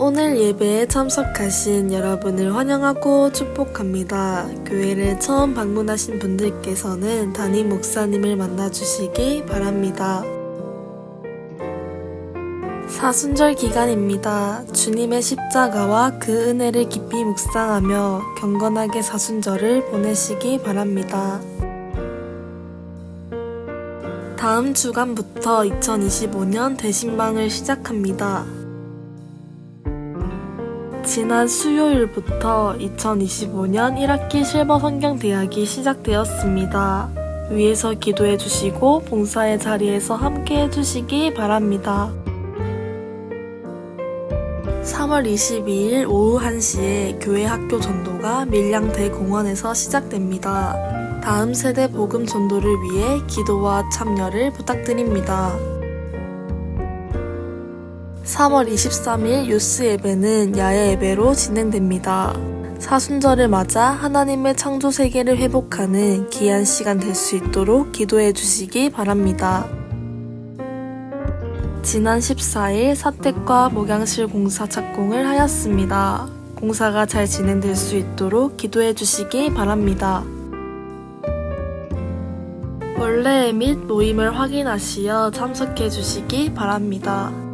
오늘 예배에 참석하신 여러분을 환영하고 축복합니다. 교회를 처음 방문하신 분들께서는 담임 목사님을 만나주시기 바랍니다. 사순절 기간입니다. 주님의 십자가와 그 은혜를 깊이 묵상하며 경건하게 사순절을 보내시기 바랍니다. 다음 주간부터 2025년 대신방을 시작합니다. 지난 수요일부터 2025년 1학기 실버 성경 대학이 시작되었습니다. 위에서 기도해 주시고 봉사의 자리에서 함께 해 주시기 바랍니다. 3월 22일 오후 1시에 교회 학교 전도가 밀양대 공원에서 시작됩니다. 다음 세대 복음 전도를 위해 기도와 참여를 부탁드립니다. 3월 23일 유스 예배는 야외 예배로 진행됩니다. 사순절을 맞아 하나님의 창조 세계를 회복하는 귀한 시간 될 수 있도록 기도해 주시기 바랍니다. 지난 14일 사택과 목양실 공사 착공을 하였습니다. 공사가 잘 진행될 수 있도록 기도해 주시기 바랍니다. 원래 및 모임을 확인하시어 참석해 주시기 바랍니다.